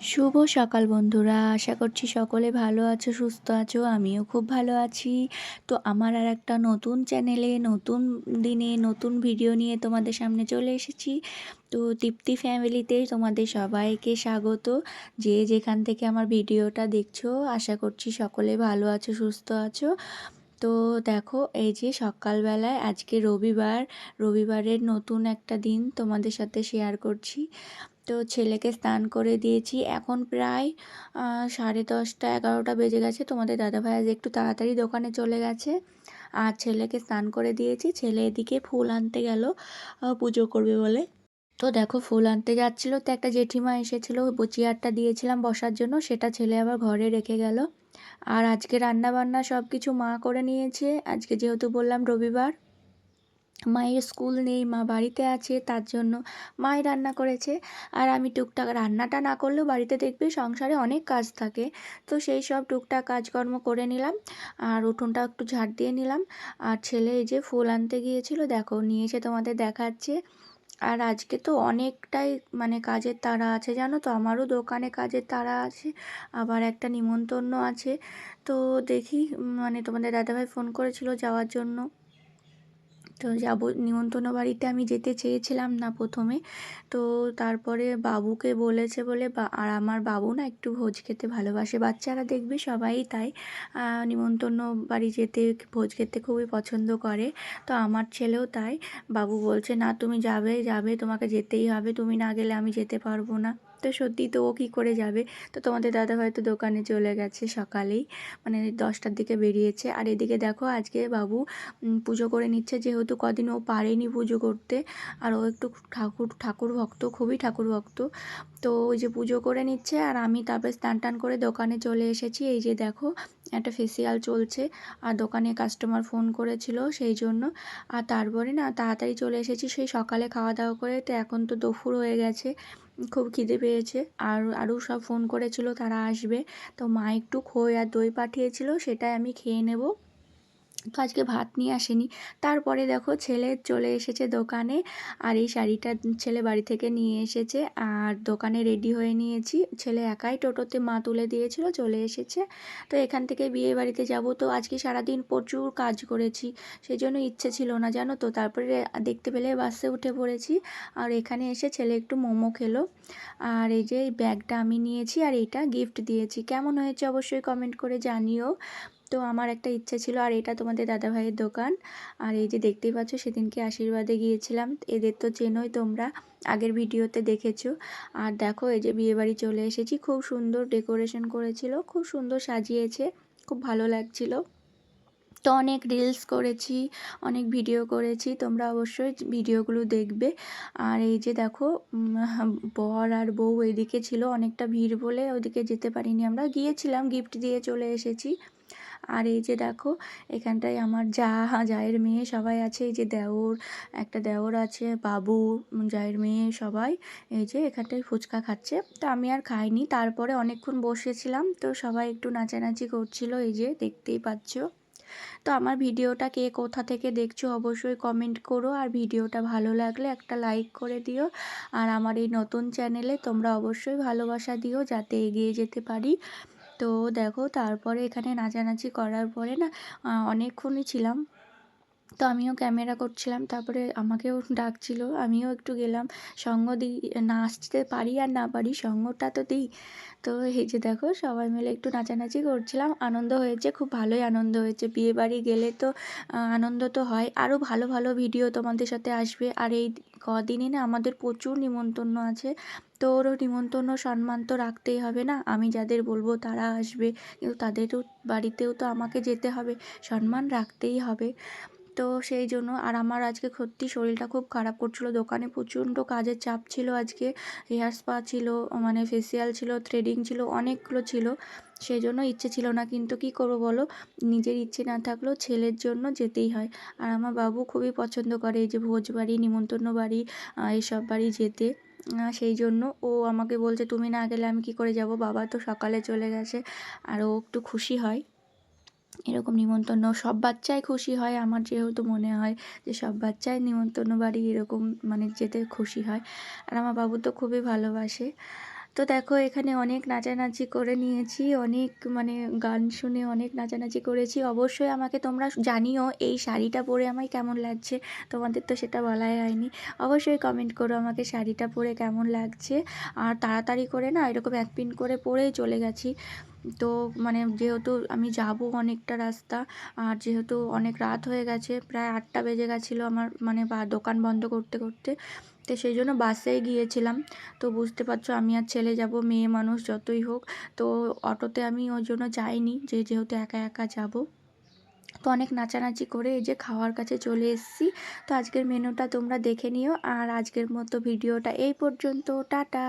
শুভ সকাল বন্ধুরা, আশা করছি সকলে ভালো আছো, সুস্থ আছো, আমিও খুব ভালো আছি। তো আমার আর একটা নতুন চ্যানেলে নতুন দিনে, নতুন ভিডিও নিয়ে তোমাদের সামনে চলে এসেছি। তো তৃপ্তি ফ্যামিলিতে তোমাদের সবাইকে স্বাগত। যে যেখান থেকে আমার ভিডিওটা দেখছ, আশা করছি সকলে ভালো আছো, সুস্থ আছো। তো দেখো, এই যে সকালবেলায়, আজকে রবিবার, রবিবারের নতুন একটা দিন তোমাদের সাথে শেয়ার করছি। তো ছেলেকে স্নান করে দিয়েছি। এখন প্রায় সাড়ে দশটা, এগারোটা বেজে গেছে। তোমাদের দাদাভাই আজ একটু তাড়াতাড়ি দোকানে চলে গেছে। আর ছেলেকে স্নান করে দিয়েছি। ছেলে এদিকে ফুল আনতে গেল পুজো করবে বলে। তো দেখো ফুল আনতে যাচ্ছিল তো একটা জেঠিমা এসেছিল চেয়ারটা দিয়েছিলাম বসার জন্য, সেটা ছেলে আবার ঘরে রেখে গেল। আর আজকে রান্না বান্না সব কিছু মা করে নিয়েছে। আজকে যেহেতু বললাম রবিবার মায়ের স্কুল নেই, মা বাড়িতে আছে, তার জন্য মাই রান্না করেছে। আর আমি টুকটাক রান্নাটা না করলেও বাড়িতে দেখবে সংসারে অনেক কাজ থাকে। তো সেই সব টুকটাক কাজকর্ম করে নিলাম। আর উঠোনটা একটু ঝাড় দিয়ে নিলাম। আর ছেলে এই যে ফুল আনতে গিয়েছিল, দেখো নিয়ে এসে তোমাদের দেখাচ্ছে। আর আজকে তো অনেকটাই মানে কাজের তাড়া আছে, জানো তো? আমারও দোকানে কাজের তাড়া আছে, আবার একটা নিমন্ত্রণ আছে। তো দেখি মানে তোমাদের দাদাভাই ফোন করেছিল যাওয়ার জন্য। তো যাব, নিমন্ত্রণ বাড়িতে আমি যেতে চেয়েছিলাম না প্রথমে। তো তারপরে বাবুকে বলেছে বলে আর আমার বাবু না একটু ভোজ খেতে ভালোবাসে। বাচ্চারা দেখবে সবাই তাই। নিমন্ত্রণ বাড়ি যেতে, ভোজ খেতে খুবই পছন্দ করে। তো আমার ছেলেও তাই। বাবু বলছে, না, তুমি যাবে যাবে, তোমাকে যেতেই হবে। তুমি না গেলে আমি যেতে পারব না। তো সত্যি তো ও কী করে যাবে? তো তোমাদের দাদা হয়তো দোকানে চলে গেছে সকালেই। মানে দশটার দিকে বেরিয়েছে। আর এদিকে দেখো আজকে বাবু পুজো করে নিচ্ছে। যেহেতু কদিন ও পারেনি পুজো করতে, আর ও একটু ঠাকুর ঠাকুর ভক্ত, খুবই ঠাকুর ভক্ত। তো ওই যে পুজো করে নিচ্ছে, আর আমি তারপরে স্নান টান করে দোকানে চলে এসেছি। এই যে দেখো একটা ফেসিয়াল চলছে। আর দোকানে কাস্টমার ফোন করেছিল সেই জন্য আর তারপরে না তাড়াতাড়ি চলে এসেছি সেই সকালে খাওয়া দাওয়া করে। তো এখন তো দুপুর হয়ে গেছে। খুব খিদে পেয়েছে। আর আরও সব ফোন করেছিল তারা আসবে। তো মা একটু খই আর দই পাঠিয়েছিল, সেটাই আমি খেয়ে নেব। তো আজকে ভাত নিয়ে আসেনি। তারপরে দেখো ছেলে চলে এসেছে দোকানে আর এই শাড়িটা ছেলে বাড়ি থেকে নিয়ে এসেছে আর দোকানে রেডি হয়ে নিয়েছি। ছেলে একাই টোটোতে মা তুলে দিয়েছিল, চলে এসেছে। তো এখান থেকে বিয়ে বাড়িতে যাব। তো আজকে সারাদিন প্রচুর কাজ করেছি সেই জন্য ইচ্ছে ছিল না জানো তো? তারপরে দেখতে পেলে বাসে উঠে পড়েছি। আর এখানে এসে ছেলে একটু মোমো খেলো। আর এই যে এই ব্যাগটা আমি নিয়েছি আর এইটা গিফট দিয়েছি। কেমন হয়েছে অবশ্যই কমেন্ট করে জানিও। তো আমার একটা ইচ্ছা ছিল, আর এটা তোমাদের দাদাভাইয়ের দোকান। আর এই যে দেখতেই পাচ্ছ, সেদিনকে আশীর্বাদে গিয়েছিলাম। এদের তো চেনোই তোমরা, আগের ভিডিওতে দেখেছ। আর দেখো, এই যে বিয়েবাড়ি চলে এসেছি। খুব সুন্দর ডেকোরেশন করেছিল, খুব সুন্দর সাজিয়েছে, খুব ভালো লাগছিল। তো অনেক রিলস করেছি, অনেক ভিডিও করেছি, তোমরা অবশ্যই ভিডিওগুলো দেখবে। আর এই যে দেখো বর আর বউ এদিকে ছিল, অনেকটা ভিড় বলে ওইদিকে যেতে পারিনি আমরা। গিয়েছিলাম, গিফট দিয়ে চলে এসেছি। আর এই যে দেখো, এখানটায় আমার যা, জায়ের মেয়ে সবাই আছে, এই যে দেওর, একটা দেওর আছে, বাবু, জায়ের মেয়ে সবাই, এই যে এখানটায় ফুচকা খাচ্ছে। তো আমি আর খাইনি, তারপরে অনেকক্ষণ বসেছিলাম, তো সবাই একটু নাচানাচি করছিল, এই যে দেখতেই পাচ্ছ। তো আমার ভিডিওটা কে কোথা থেকে দেখছ অবশ্যই কমেন্ট করো, আর ভিডিওটা ভালো লাগলে একটা লাইক করে দিও। আর আমার এই নতুন চ্যানেলে তোমরা অবশ্যই ভালোবাসা দিও, যাতে এগিয়ে যেতে পারি। তো দেখো তারপরে এখানে নাচানাচি করার পরে না অনেকক্ষণই ছিলাম। তো আমিও ক্যামেরা করছিলাম, তারপরে আমাকেও ডাকছিল, আমিও একটু গেলাম, সঙ্গ দিই নাচতে পারি আর না পারি সঙ্গটা তো দিই। তো এই যে দেখো, সবাই মিলে একটু নাচানাচি করছিলাম, আনন্দ হয়েছে, খুব ভালোই আনন্দ হয়েছে। বিয়ে বাড়ি গেলে তো আনন্দ তো হয় আরও ভালো ভালো ভিডিও তোমাদের সাথে আসবে। আর এই কদিনই না আমাদের প্রচুর নিমন্ত্রণ আছে তো ওরও নিমন্ত্রণ সম্মান তো রাখতেই হবে না? আমি যাদের বলব তারা আসবে, কিন্তু তাদেরও বাড়িতেও তো আমাকে যেতে হবে, সম্মান রাখতেই হবে। তো সেই জন্য আর আমার আজকে সত্যি শরীরটা খুব খারাপ করছিল। দোকানে প্রচণ্ড কাজের চাপ ছিল আজকে। হেয়ার স্পা ছিল মানে ফেসিয়াল ছিল থ্রেডিং ছিল, অনেকগুলো ছিল। সেই জন্য ইচ্ছে ছিল না, কিন্তু কি করব বলো? নিজের ইচ্ছে না থাকলেও ছেলের জন্য যেতেই হয়। আর আমার বাবু খুবই পছন্দ করে এই যে ভোজ বাড়ি, নিমন্ত্রণ বাড়ি এইসব বাড়ি যেতে। সেই জন্য ও আমাকে বলছে, তুমি না গেলে আমি কি করে যাব? বাবা তো সকালে চলে গেছে। আর ও একটু খুশি হয়। এরকম নিমন্ত্রণ সব বাচ্চাই খুশি হয় আমার যেহেতু মনে হয় যে সব বাচ্চাই নিমন্ত্রণ বাড়ি এরকম মানে যেতে খুশি হয়। আর আমার বাবু তো খুবই ভালোবাসে। তো দেখো, এখানে অনেক নাচানাচি করে নিয়েছি, অনেক মানে গান শুনে অনেক নাচানাচি করেছি। অবশ্যই আমাকে তোমরা জানিও এই শাড়িটা পরে আমায় কেমন লাগছে। তোমাদের তো সেটা বলাই হয়নি। অবশ্যই কমেন্ট করো আমাকে শাড়িটা পরে কেমন লাগছে। আর তাড়াতাড়ি করে না এরকম এক পিন করে পরেই চলে গেছি। তো মানে যেহেতু আমি যাব অনেকটা রাস্তা, আর যেহেতু অনেক রাত হয়ে গেছে, প্রায় আটটা বেজে গেছিল আমার মানে বা দোকান বন্ধ করতে করতে। তো সেই জন্য বাসেই গিয়েছিলাম। তো বুঝতে পারছ, আমি আর ছেলে যাব, মেয়ে মানুষ যতই হোক। তো অটোতে আমি ওই জন্য যাইনি, যে যেহেতু একা একা যাব। তো অনেক নাচানাচি করে এই যে খাওয়ার কাছে চলে এসেছি। তো আজকের মেনুটা তোমরা দেখে নিও। আর আজকের মতো ভিডিওটা এই পর্যন্ত। টাটা!